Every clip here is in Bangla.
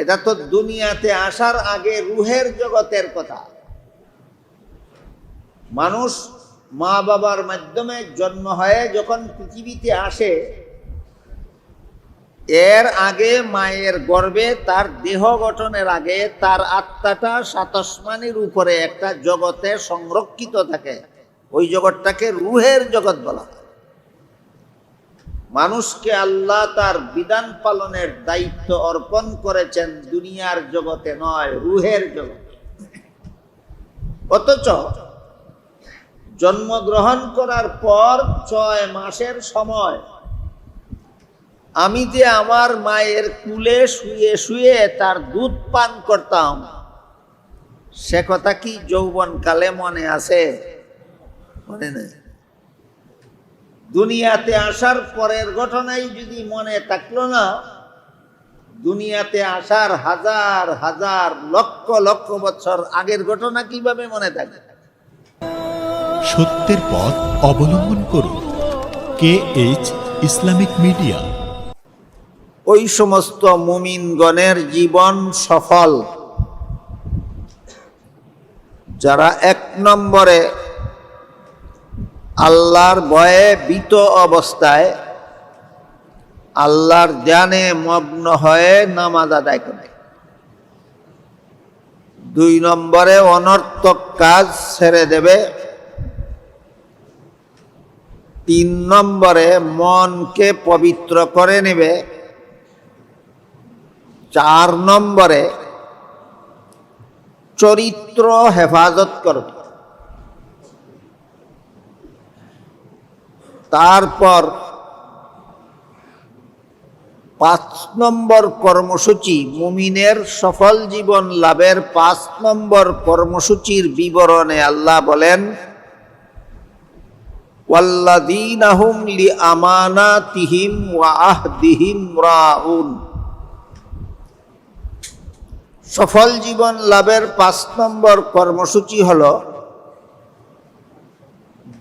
এটা তো দুনিয়াতে আসার আগে রুহের জগতের কথা। মানুষ মা বাবার মাধ্যমে জন্ম হয়ে যখন পৃথিবীতে আসে, এর আগে মায়ের গর্ভে তার দেহ গঠনের আগে তার আত্মাটা সাতসমানির উপরে একটা জগতে সংরক্ষিত থাকে। ওই জগৎটাকে রুহের জগৎ বলা হয়। মানুষকে আল্লাহ তার বিধান পালনের দায়িত্ব অর্পণ করেছেন দুনিয়ার জগতে নয়, রুহের জগতে। অথচ জন্মগ্রহণ করার পর ছয় মাসের সময় আমি যে আমার মায়ের কুলে শুয়ে শুয়ে তার দুধ পান করতাম, সে কথা কি যৌবন কালে মনে আছে? মনে নেই। দুনিয়াতে আসার পরের ঘটনাই যদি মনে থাকল না দুনিয়াতে আসার হাজার হাজার লক্ষ লক্ষ বছর আগের ঘটনা কীভাবে মনে থাকে? সত্যের পথ অবলম্বন করুন। K H Islamic media. ওই সমস্ত মুমিনগণের জীবন সফল। যারা এক নম্বরে আল্লাহর ভয়ে বিত অবস্থায় আল্লাহর ধ্যানে মগ্ন হয়ে নামাজ আদায় করে। দুই নম্বরে অনর্থক কাজ ছেড়ে দেবে। তিন নম্বরে মনকে পবিত্র করে নেবে। চার নম্বরে চরিত্র হেফাজত করবে। তারপর পাঁচ নম্বর কর্মসূচি মুমিনের সফল জীবন লাভের পাঁচ নম্বর কর্মসূচির বিবরণে আল্লাহ বলেন আহদিহিম রাউন। সফল জীবন লাভের পাঁচ নম্বর কর্মসূচি হলো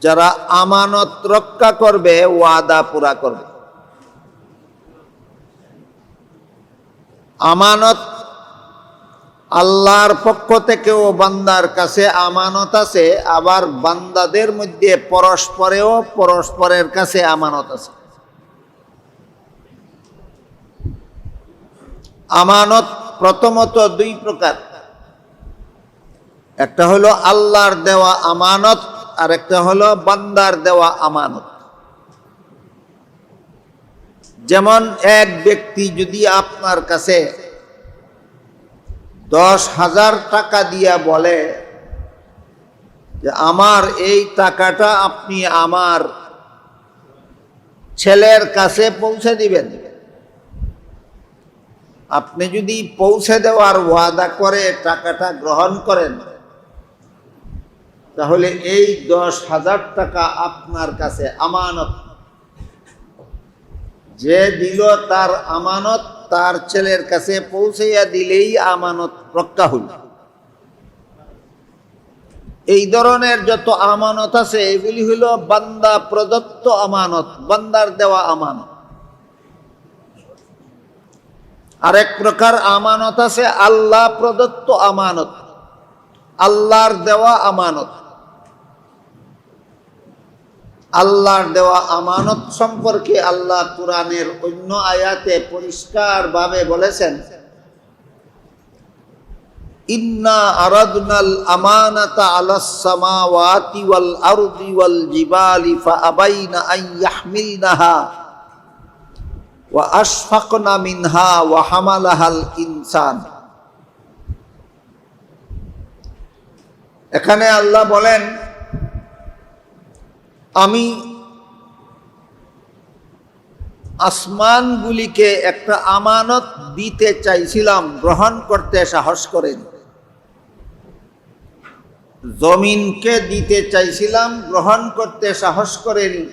যারা আমানত রক্ষা করবে, ওয়াদা পুরা করবে। আমানত আল্লাহর পক্ষ থেকেও বান্দার কাছে আমানত আছে, আবার বান্দাদের মধ্যে পরস্পরেও পরস্পরের কাছে আমানত আছে। আমানত প্রথমত দুই প্রকার। একটা হলো আল্লাহর দেওয়া আমানত আর একটা হলো বান্দার দেওয়া আমানত। যেমন এক ব্যক্তি যদি আপনার কাছে দশ হাজার টাকা দিয়া বলে যে, আমার এই টাকাটা আপনি আমার ছেলের কাছে পৌঁছে দিবেন। আপনি যদি পৌঁছে দেওয়ার ওয়াদা করে, টাকাটা গ্রহণ করেন তাহলে এই দশ হাজার টাকা আপনার কাছে আমানত। যে দিল তার আমানত, তার ছেলের কাছে পৌঁছাইয়া দিলেই আমানত রক্ষা হইল এই ধরনের যত আমানত আছে, এগুলি হইল বান্দা প্রদত্ত আমানত, বান্দার দেওয়া আমানত। আরেক প্রকার আমানত আছে, আল্লাহ প্রদত্ত আমানত, আল্লাহর দেওয়া আমানত। আল্লাহর দেওয়া আমানত সম্পর্কে আল্লাহ কোরআনের অন্য আয়াতে পরিষ্কার ভাবে বলেছেন, ইন্না আরাদনাল আমানাতা আলাস সামাওয়াতি ওয়াল আরদি ওয়াল জিবালি ফাআবাইনা আন ইয়াহমিলনাহা ওয়া আশফাকনা মিনহা ওয়া হামালাহাল ইনসান। এখানে আল্লাহ বলেন আমি আসমানগুলিকে একটা আমানত দিতে চাইছিলাম, গ্রহণ করতে সাহস করেন। জমিনকে দিতে চাইছিলাম, গ্রহণ করতে সাহস করেনি।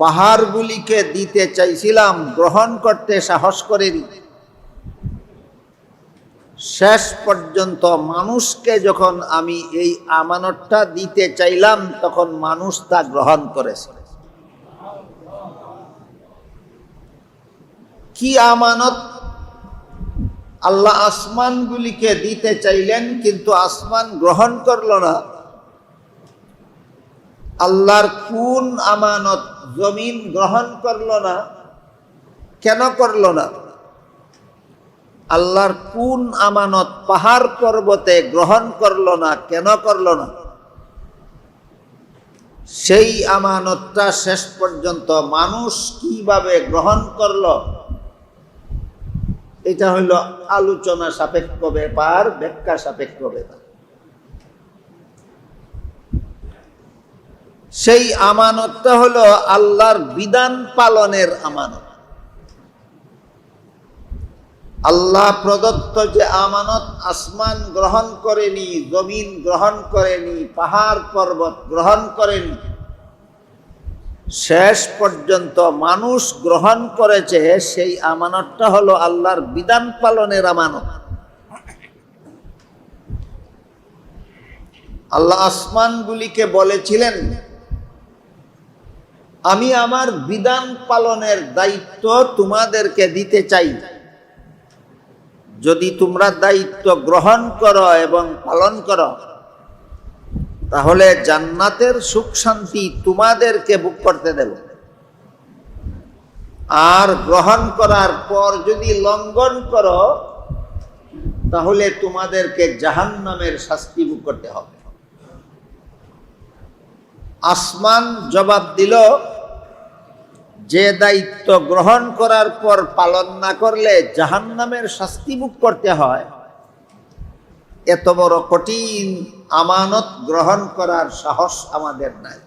পাহাড়গুলিকে দিতে চাইছিলাম, গ্রহণ করতে সাহস করেনি। শেষ পর্যন্ত মানুষকে যখন আমি এই আমানতটা দিতে চাইলাম, তখন মানুষ তা গ্রহণ করেছে। কি আমানত? আল্লাহ আসমানগুলিকে দিতে চাইলেন, কিন্তু আসমান গ্রহণ করল না। আল্লাহর কোন আমানত? জমিন গ্রহণ করল না। কেন করল না? আল্লাহর কোন আমানত পাহাড় পর্বতে গ্রহণ করল না, কেন করল না? সেই আমানতটা শেষ পর্যন্ত মানুষ কীভাবে গ্রহণ করল? এটা হইল আলোচনা সাপেক্ষ ব্যাপার, ব্যাখ্যা সাপেক্ষ ব্যাপার। সেই আমানতটা হলো আল্লাহর বিধান পালনের আমানত। আল্লাহ প্রদত্ত যে আমানত আসমান গ্রহণ করেনি, জমিন গ্রহণ করেনি, পাহাড় পর্বত গ্রহণ করেনি, শেষ পর্যন্ত মানুষ গ্রহণ করেছে, সেই আমানতটা হলো আল্লাহর বিধান পালনের আমানত। আল্লাহ আসমানগুলিকে বলেছিলেন, আমি আমার বিধান পালনের দায়িত্ব তোমাদেরকে দিতে চাই। যদি তোমরা দায়িত্ব গ্রহণ করো এবং পালন করো, তাহলে জান্নাতের সুখ শান্তি তোমাদেরকে বুক করতে দেব। আর গ্রহণ করার পর যদি লঙ্ঘন করো, তাহলে তোমাদেরকে জাহান্নামের শাস্তি বুক করতে হবে। আসমান জবাব দিল যে দায়িত্ব গ্রহণ করার পর পালন না করলে জাহান্নামের শাস্তি মুখ করতে হয়। এত বড় কঠিন আমানত গ্রহণ করার সাহস আমাদের নাই।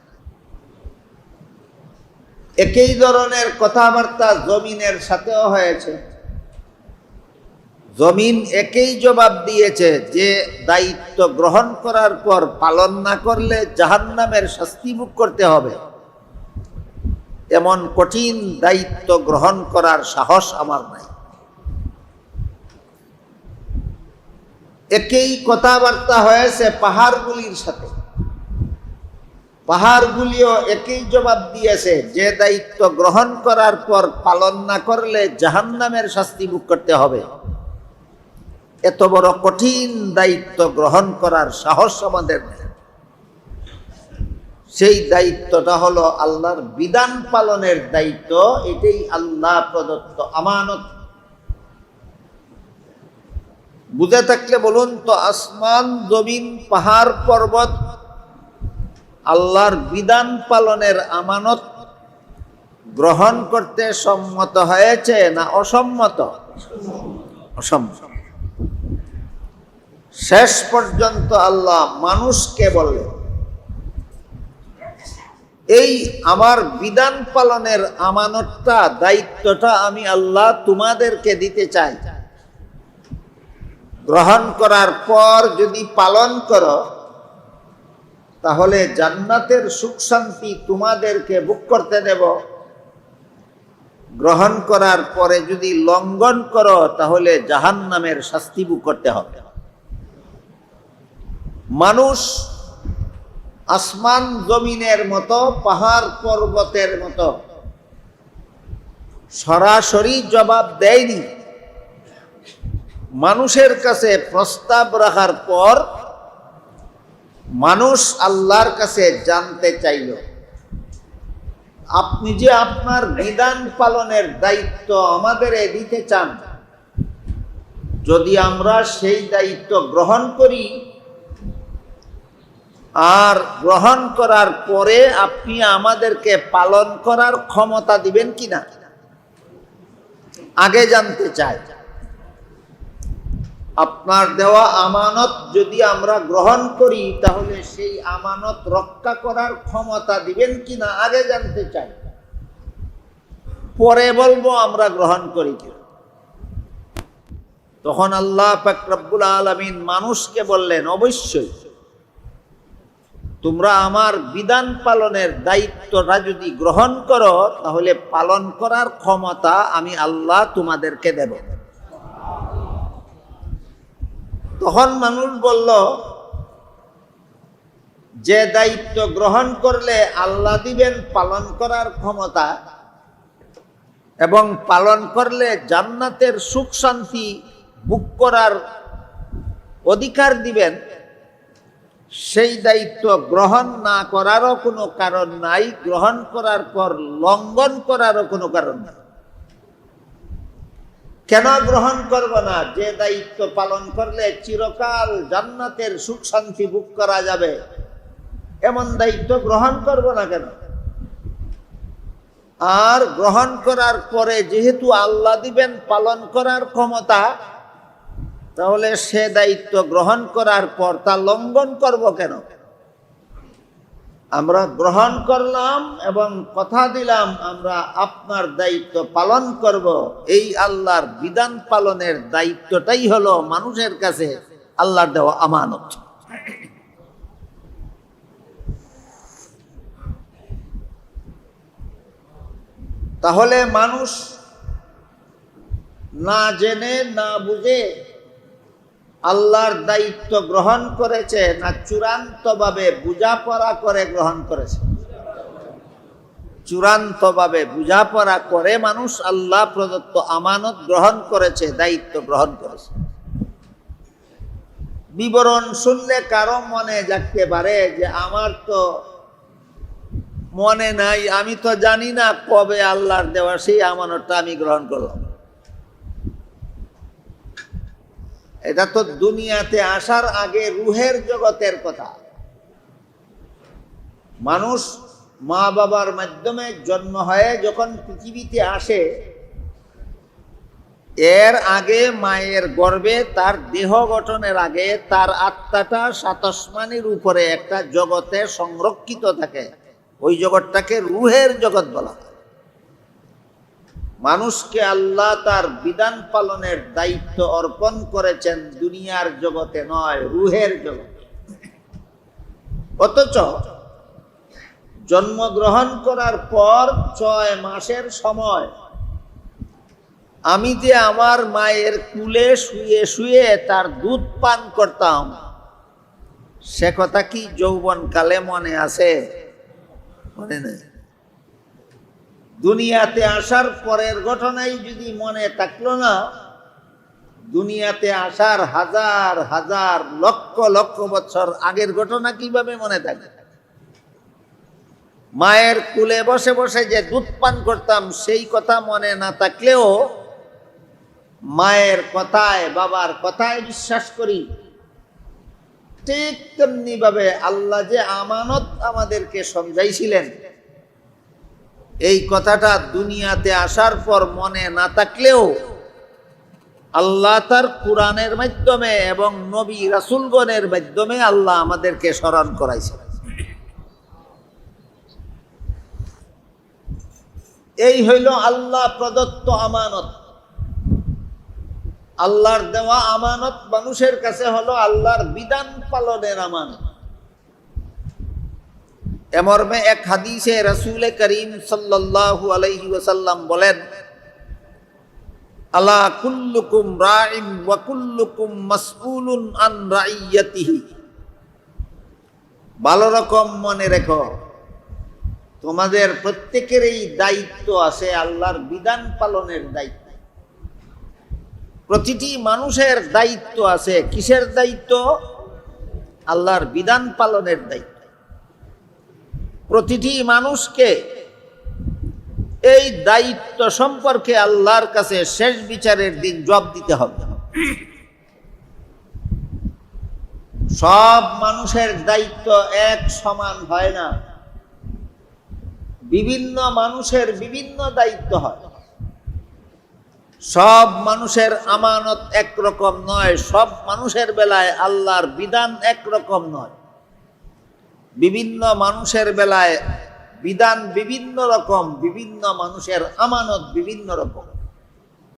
একই ধরনের কথাবার্তা জমিনের সাথেও হয়েছে। জমিন একই জবাব দিয়েছে যে দায়িত্ব গ্রহণ করার পর পালন না করলে জাহান্নামের শাস্তি মুখ করতে হবে। এমন কঠিন দায়িত্ব গ্রহণ করার সাহস আমার নাই। একই কথাবার্তা হয়েছে পাহাড়গুলির সাথে। পাহাড়গুলিও একই জবাব দিয়েছে, যে দায়িত্ব গ্রহণ করার পর পালন না করলে জাহান্নামের শাস্তি ভোগ করতে হবে। এত বড় কঠিন দায়িত্ব গ্রহণ করার সাহস আমাদের নেই। সেই দায়িত্বটা হলো আল্লাহর বিধান পালনের দায়িত্ব, এটাই আল্লাহ প্রদত্ত আমানত। বুঝে থাকলে বলুন তো, আসমান, জমিন, পাহাড়, পর্বত, আল্লাহর বিধান পালনের আমানত গ্রহণ করতে সম্মত হয়েছে না অসম্মত? অসম্মত। শেষ পর্যন্ত আল্লাহ মানুষকে বললেন এই আমার বিধান পালনের আমানতটা, দায়িত্বটা আমি আল্লাহ তোমাদেরকে দিতে চাই। গ্রহণ করার পর যদি পালন করো, তাহলে জান্নাতের সুখ শান্তি তোমাদেরকে বুক করতে দেব। গ্রহণ করার পরে যদি লঙ্ঘন করো, তাহলে জাহান নামের শাস্তি বুক করতে হবে। মানুষ আসমান জমিনের মতো, পাহাড় পর্বতের মতো। সরাসরি জবাব দেয়নি। মানুষের কাছে প্রস্তাব রাখার পর মানুষ আল্লাহর কাছে জানতে চাইল। আপনি যে আপনার বিধান পালনের দায়িত্ব আমাদের দিতে চান, যদি আমরা সেই দায়িত্ব গ্রহণ করি আর গ্রহণ করার পরে আপনি আমাদেরকে পালন করার ক্ষমতা দিবেন কিনা আগে জানতে চাই। আপনার দেওয়া আমানত যদি আমরা গ্রহণ করি, তাহলে সেই আমানত রক্ষা করার ক্ষমতা দিবেন কিনা আগে জানতে চাই। পরে বলব আমরা গ্রহণ করি তখন আল্লাহ ফাকরাবুল আলমিন মানুষকে বললেন, অবশ্যই তোমরা আমার বিধান পালনের দায়িত্বটা যদি গ্রহণ করো, তাহলে পালন করার ক্ষমতা আমি আল্লাহ তোমাদেরকে দেব। তখন মানুষ বলল, যে দায়িত্ব গ্রহণ করলে আল্লাহ দিবেন, পালন করার ক্ষমতা এবং পালন করলে জান্নাতের সুখ শান্তি বুক করার অধিকার দিবেন সেই দায়িত্ব গ্রহণ না করারও কোনো কারণ নাই, গ্রহণ করার পর লঙ্ঘন করারও কোনো কারণ নাই। কেন গ্রহণ করব না? যে দায়িত্ব পালন করলে চিরকাল জান্নাতের সুখ শান্তি বুক করা যাবে। এমন দায়িত্ব গ্রহণ করব না কেন? আর গ্রহণ করার পরে যেহেতু আল্লাহ দিবেন, পালন করার ক্ষমতা তাহলে সে দায়িত্ব গ্রহণ করার পর তা লঙ্ঘন করব কেন? আমরা গ্রহণ করলাম এবং কথা দিলাম, আমরা আপনার দায়িত্ব পালন করব। এই আল্লাহর বিধান পালনের দায়িত্বটাই হলো মানুষের কাছে আল্লাহর দেওয়া আমানত। তাহলে মানুষ না জেনে, না বুঝে আল্লাহর দায়িত্ব গ্রহণ করেছে না চূড়ান্তভাবে বুঝাপড়া করে গ্রহণ করেছে? চূড়ান্তভাবে বুঝাপড়া করে মানুষ আল্লাহ প্রদত্ত আমানত গ্রহণ করেছে, দায়িত্ব গ্রহণ করেছে। বিবরণ শুনলে কারও মনে জাগতে পারে যে আমার তো মনে নাই, আমি তো জানি না কবে আল্লাহর দেওয়া সেই আমানতটা আমি গ্রহণ করলাম। এটা তো দুনিয়াতে আসার আগে রুহের জগতের কথা। মানুষ মা বাবার মাধ্যমে জন্ম হয়ে যখন পৃথিবীতে আসে, এর আগে মায়ের গর্ভে তার দেহ গঠনের আগে তার আত্মাটা সাতসমানির উপরে একটা জগতে সংরক্ষিত থাকে। ওই জগৎটাকে রুহের জগৎ বলা হয়। মানুষকে আল্লাহ তার বিধান পালনের দায়িত্ব অর্পণ করেছেন দুনিয়ার জগতে নয়, রুহের জগতে। অথচ জন্মগ্রহণ করার পর ছয় মাসের সময় আমি যে আমার মায়ের কুলে শুয়ে শুয়ে তার দুধ পান করতাম, সে কথা কি যৌবন কালে মনে আছে? মনে নেই। দুনিয়াতে আসার পরের ঘটনাই যদি মনে থাকল না, দুনিয়াতে আসার হাজার হাজার, লক্ষ লক্ষ বছর আগের ঘটনা কীভাবে মনে থাকে? মায়ের কুলে বসে বসে যে দুধ পান করতাম, সেই কথা মনে না থাকলেও মায়ের কথায়, বাবার কথায় বিশ্বাস করি। ঠিক তেমনি ভাবে আল্লাহ যে আমানত আমাদেরকে সমঝাইছিলেন এই কথাটা দুনিয়াতে আসার পর মনে না থাকলেও আল্লাহ তার কোরআনের মাধ্যমে এবং নবী রাসুলগণের মাধ্যমে আল্লাহ আমাদেরকে স্মরণ করাইছে এই হইল আল্লাহ প্রদত্ত আমানত। আল্লাহর দেওয়া আমানত মানুষের কাছে হলো আল্লাহর বিধান পালনের আমানত। এমর্মে এক হাদিসে রসুল করিম সাল্লাল্লাহু আলাইহি ওয়াসাল্লাম বলেন, আলা কুল্লুকুম রাইম ওয়া কুল্লুকুম মাসউলুন আন রাইয়াতিহি। ভালো রকম মনে রেখো, তোমাদের প্রত্যেকেরই দায়িত্ব আছে আল্লাহর বিধান পালনের দায়িত্ব। প্রতিটি মানুষের দায়িত্ব আছে। কিসের দায়িত্ব? আল্লাহর বিধান পালনের দায়িত্ব। প্রতিটি মানুষকে এই দায়িত্ব সম্পর্কে আল্লাহর কাছে শেষ বিচারের দিন জবাব দিতে হবে। সব মানুষের দায়িত্ব এক সমান হয় না। বিভিন্ন মানুষের বিভিন্ন দায়িত্ব হয়। সব মানুষের আমানত একরকম নয়, সব মানুষের বেলায় আল্লাহর বিধান একরকম নয়। বিভিন্ন মানুষের বেলায় বিধান বিভিন্ন রকম বিভিন্ন মানুষের আমানত বিভিন্ন রকম।